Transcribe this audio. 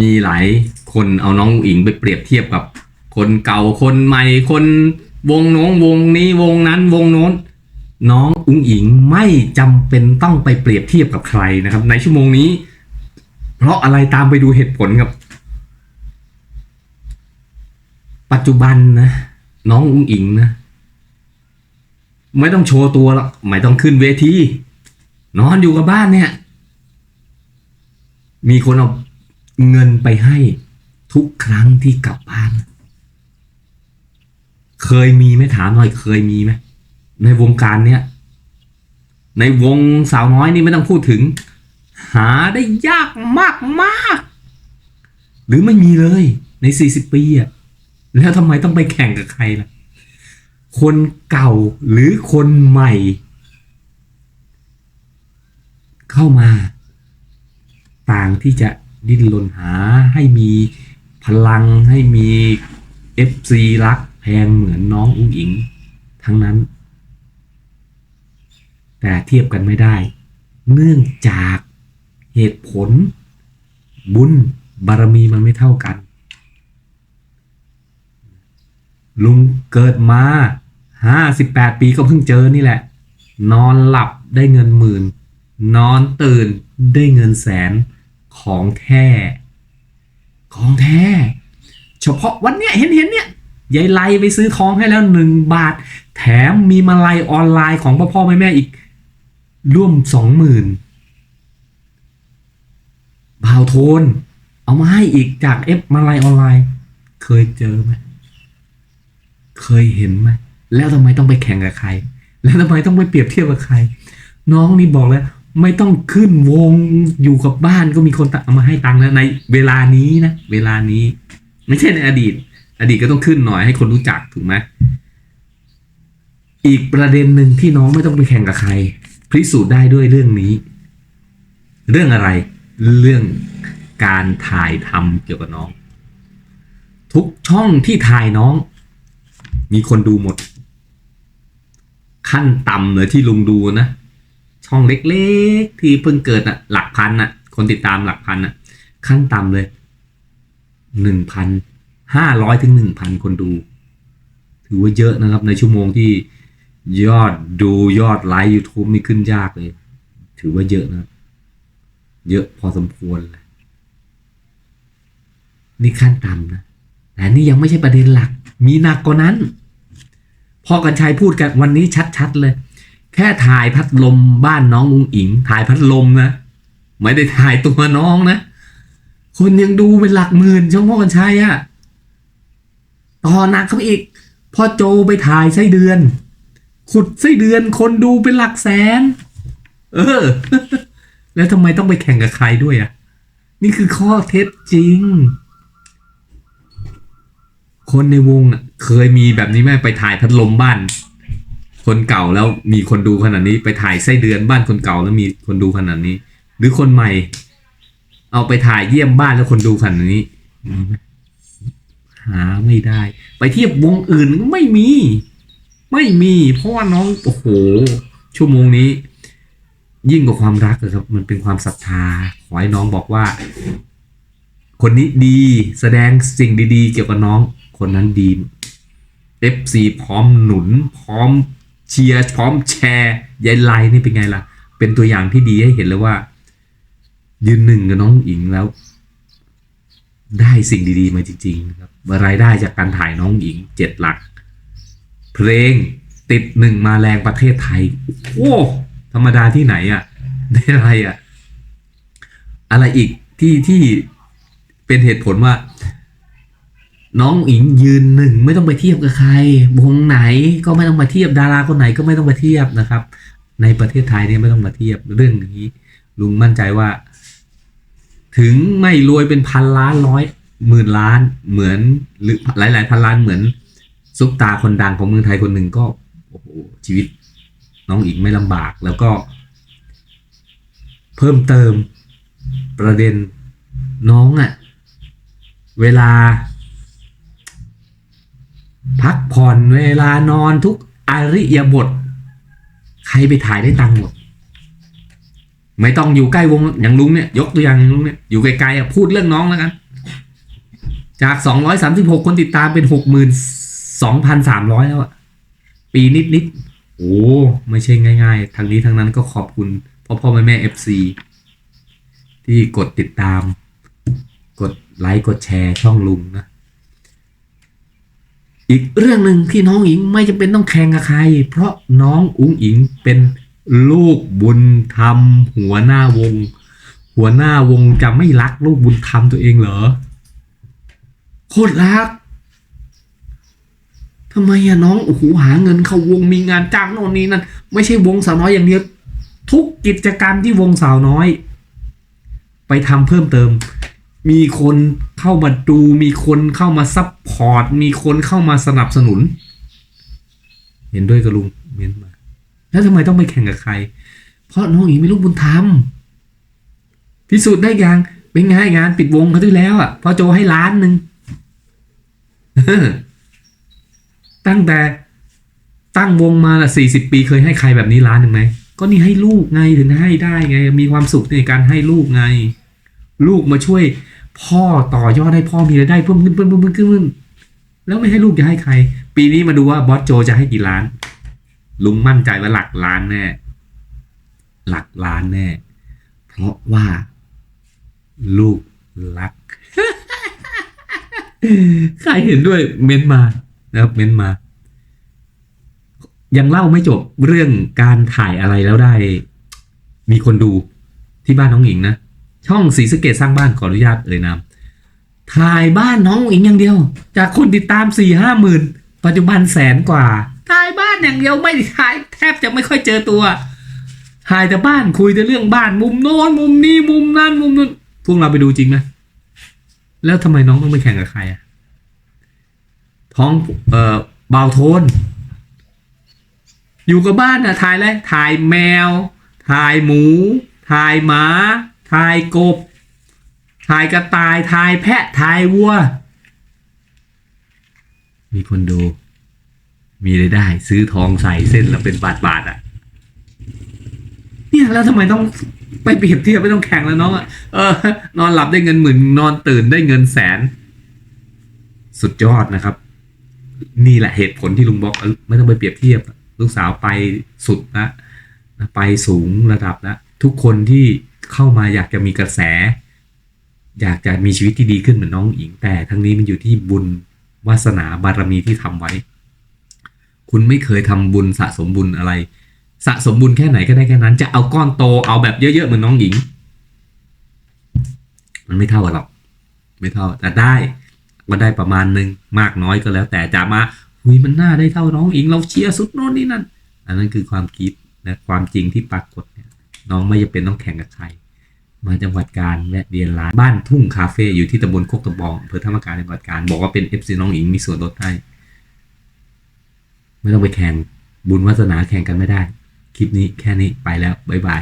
มีหลายคนเอาน้องอุ๋งอิงไปเปรียบเทียบกับ คนเก่าคนใหม่คนวงโน้งวงนี้วงนั้นวงโน้น น้องอุ๋งอิงไม่จำเป็นต้องไปเปรียบเทียบกับใครนะครับ ในชั่วโมงนี้ เพราะอะไรตามไปดูเหตุผลครับ ปัจจุบันนะน้องอุ๋งอิงนะไม่ต้องโชว์ตัวหรอกไม่ต้องขึ้นเวทีนอนอยู่กับบ้านเนี่ย มีคนเอา เงินไปให้ทุกครั้งที่กลับบ้าน เคยมีไหมถามหน่อยเคยมีไหมในวงการเนี้ยในวงสาวน้อยนี่ไม่ต้องพูดถึง หาได้ยากมากมากหรือไม่มีเลยในสี่สิบปีอะแล้วทำไมต้องไปแข่งกับใครล่ะ คนเก่าหรือคนใหม่ เข้ามา ต่างที่จะ ดิ้นรนหาให้มีพลังให้มี FC รักแพงเหมือนน้องอุ้งอิง ทั้งนั้น แต่เทียบกันไม่ได้ เนื่องจากเหตุผล บุญบารมีมันไม่เท่ากัน ลุงเกิดมาห้าสิบแปดปีก็เพิ่งเจอนี่แหละ นอนหลับได้เงินหมื่น นอนตื่นได้เงินแสน ของแท้ของแท้ เฉพาะวันเนี้ยเห็นเห็นเนี่ยยายไลไปซื้อทองให้แล้วหนึ่งบาท แถมมีมาลัยออนไลน์ของพ่อพ่อแม่แม่อีก ร่วมสองหมื่นบ่าวโทน เอามาให้อีกจากเอฟมาลัยออนไลน์ เคยเจอไหมเคยเห็นไหมแล้วทำไมต้องไปแข่งกับใคร แล้วทำไมต้องไปเปรียบเทียบกับใคร น้องนี่บอกแล้ว ไม่ต้องขึ้นวงอยู่กับบ้านก็มีคนเอามาให้ตังค์แล้วในเวลานี้นะเวลานี้ ไม่ใช่ในอดีต อดีตก็ต้องขึ้นหน่อยให้คนรู้จักถูกไหมอีกประเด็นหนึ่งที่น้องไม่ต้องไปแข่งกับใคร พิสูจน์ได้ด้วยเรื่องนี้ เรื่องอะไร เรื่องการถ่ายทำเกี่ยวกับน้อง ทุกช่องที่ถ่ายน้อง มีคนดูหมด ขั้นต่ำเลยที่ลุงดูนะ ช่องเล็กๆ ที่เพิ่งเกิดอะหลักพันอะคนติดตามหลักพันอะขั้นต่ำเลยหนึ่งพันห้าร้อยถึงหนึ่งพันคนดู ถือว่าเยอะนะครับ ในชั่วโมงที่ยอดดูยอดไลค์ YouTube นี่ขึ้นยากเลย ถือว่าเยอะนะ เยอะพอสมควรเลยนี่ขั้นต่ำนะแต่นี่ยังไม่ใช่ประเด็นหลัก มีหนักกว่านั้น พอกันชัยพูดกันวันนี้ชัดๆเลย แค่ถ่ายพัดลมบ้านน้องอุงอิง ถ่ายพัดลมนะไม่ได้ถ่ายตัวน้องนะ คนยังดูเป็นหลักหมื่นช่องพ่อกันชัยอะต่อหนักเข้าอีกพ่อโจไปถ่ายไส้เดือน ขุดไส้เดือนคนดูเป็นหลักแสน เออ แล้วทำไมต้องไปแข่งกับใครด้วยอะนี่คือข้อเท็จจริง คนในวงเคยมีแบบนี้ไหมไปถ่ายพัดลมบ้าน คนเก่าแล้วมีคนดูขนาดนี้ไปถ่ายไส้เดือนบ้านคนเก่าแล้วมีคนดูขนาดนี้ หรือคนใหม่ เอาไปถ่ายเยี่ยมบ้านแล้วคนดูขนาดนี้ หาไม่ได้ ไปเทียบวงอื่นไม่มี ไม่มี เพราะว่าน้องโอ้โห ชั่วโมงนี้ ยิ่งกว่าความรักเลยครับ มันเป็นความศรัทธาขอให้น้องบอกว่า คนนี้ดีแสดงสิ่งดี ๆ เกี่ยวกับน้อง คนนั้นดี FC พร้อมหนุนพร้อม เชียร์พร้อมแชร์ยายไลนี่เป็นไงล่ะ เป็นตัวอย่างที่ดีให้เห็นเลยว่า ยืนหนึ่งกับน้องอิงแล้ว ได้สิ่งดีๆมาจริงๆนะครับรายได้จากการถ่ายน้องอิงเจ็ดหลัก เพลงติดหนึ่งมาแรงประเทศไทย โอ้ธรรมดาที่ไหนอะ่ะได้อะไรอะ่ะ อะไรอีกที่ที่เป็นเหตุผลว่า น้องอิงยืนหนึ่งไม่ต้องไปเทียบกับใครวงไหนก็ไม่ต้องมาเทียบดาราคนไหนก็ไม่ต้องมาเทียบนะครับ ในประเทศไทยเนี่ยไม่ต้องมาเทียบเรื่องนี้ ลุงมั่นใจว่า ถึงไม่รวยเป็นพันล้านร้อยหมื่นล้านเหมือนหรือหลายๆพันล้านเหมือนซุปตาคนดังของเมืองไทยคนหนึ่งก็โอ้โหชีวิต น้องอิงไม่ลำบากแล้วก็ เพิ่มเติมประเด็นน้องอะ่ะ เวลา พักผ่อนเวลานอนทุกอริยบท ใครไปถ่ายได้ตังค์หมด ไม่ต้องอยู่ใกล้วงอย่างลุงเนี่ย ยกตัวอย่างลุงเนี่ยอยู่ไกลๆอะพูดเรื่องน้องแล้วกัน จาก236คนติดตามเป็น62,300แล้วอะปีนิดนิดๆโอ้ไม่ใช่ง่าย ๆ ทางนี้ทางนั้นก็ขอบคุณพ่อพ่อแม่แม่ FC ที่กดติดตาม กดไลค์กดแชร์ช่องลุงนะ อีกเรื่องหนึ่งที่น้องอิงไม่จำเป็นต้องแข่งกับใคร เพราะน้องอุ้งอิงเป็นลูกบุญธรรม หัวหน้าวง หัวหน้าวงจะไม่รักลูกบุญธรรมตัวเองเหรอโคตรรักทำไมอะน้องโอ้โหหาเงินเข้าวงมีงานจ้างโน่นนี่นั่นไม่ใช่วงสาวน้อยอย่างเดียวทุกกิจกรรมที่วงสาวน้อย ไปทำเพิ่มเติม มีคนเข้ามาดูมีคนเข้ามาซัพพอร์ตมีคนเข้ามาสนับสนุน เห็นด้วยกับลุงเมียนมาแล้วทำไมต้องไปแข่งกับใคร เพราะน้องอีไม่ลูกบุญธรรมพิสูจน์ได้ยังเป็นไงงานปิดวงเขาที่แล้วอะพอโจให้ล้านหนึ่งตั้งแต่ตั้งวงมาละสี่สิบปีเคยให้ใครแบบนี้ล้านหนึ่งไหมก็นี่ให้ลูกไงถึงให้ได้ไง มีความสุขในการให้ลูกไง ลูกมาช่วยพ่อต่อยอดให้พ่อมีรายได้เพิ่มขึ้นเพิ่มขึ้นเพิ่มขึ้นแล้วไม่ให้ลูกจะให้ใคร ปีนี้มาดูว่าบอสโจจะให้กี่ล้าน ลุงมั่นใจว่าหลักล้านแน่ หลักล้านแน่ เพราะว่า ลูกรัก ใครเห็นด้วยเม้นมานะครับเม้นมา ยังเล่าไม่จบเรื่องการถ่ายอะไรแล้วได้ มีคนดูที่บ้านน้องหญิงนะ ช่องสีสเกตสร้างบ้านขออนุญาตเอ่ยนามถ่ายบ้านน้องหญิงอย่างเดียว จากคนติดตามสี่ห้าหมื่นปัจจุบันแสนกว่าถ่ายบ้านอย่างเดียวไม่ถ่ายแทบจะไม่ค่อยเจอตัวถ่ายแต่บ้านคุยแต่เรื่องบ้านมุมโน้นมุมนี้มุมนั้นมุมนู้นพวกเราไปดูจริงไหมแล้วทำไมน้องต้องไปแข่งกับใครอะท้องเอ่อเบาโทน อยู่กับบ้านอะถ่ายอะไรถ่ายแมว ถ่ายหมู ถ่ายหมา ถ่ายกบถ่ายกระต่ายถ่ายแพะถ่ายวัว มีคนดู มีรายได้ ซื้อทองใส่เส้นและเป็นบาทบาทๆอะเนี่ยแล้วทำไมต้องไปเปรียบเทียบไม่ต้องแข่งแล้วน้องอะเออ นอนหลับได้เงินหมื่น นอนตื่นได้เงินแสน สุดยอดนะครับ นี่แหละเหตุผลที่ลุงบอกไม่ต้องไปเปรียบเทียบ ลูกสาวไปสุดนะ ไปสูงระดับแล้วทุกคนที่ เข้ามาอยากจะมีกระแส อยากจะมีชีวิตที่ดีขึ้นเหมือนน้องหญิง แต่ทั้งนี้มันอยู่ที่บุญวาสนาบารมีที่ทำไว้ คุณไม่เคยทำบุญสะสมบุญอะไร สะสมบุญแค่ไหนก็ได้แค่นั้น จะเอาก้อนโตเอาแบบเยอะๆเหมือนน้องหญิง มันไม่เท่ากันหรอก ไม่เท่าแต่ได้ก็ได้ประมาณหนึ่งมากน้อยก็แล้ว แต่จะมาหุยมันน่าได้เท่าน้องอิง เราเชียร์สุดโน่นนี่นั่น อันนั้นคือความคิดนะความจริงที่ปรากฏเนี่ย น้องไม่จำเป็นต้องแข่งกับใคร มาจังหวัดการแวะเวียนร้านบ้านทุ่งคาเฟ่อยู่ที่ตำบลโคกตะบองอำเภอธรรมการจังหวัดการบอกว่าเป็นเอฟซีน้องอิงมีส่วนลดให้ ไม่ต้องไปแข่งบุญวาสนาแข่งกันไม่ได้ คลิปนี้แค่นี้ไปแล้วบ๊ายบาย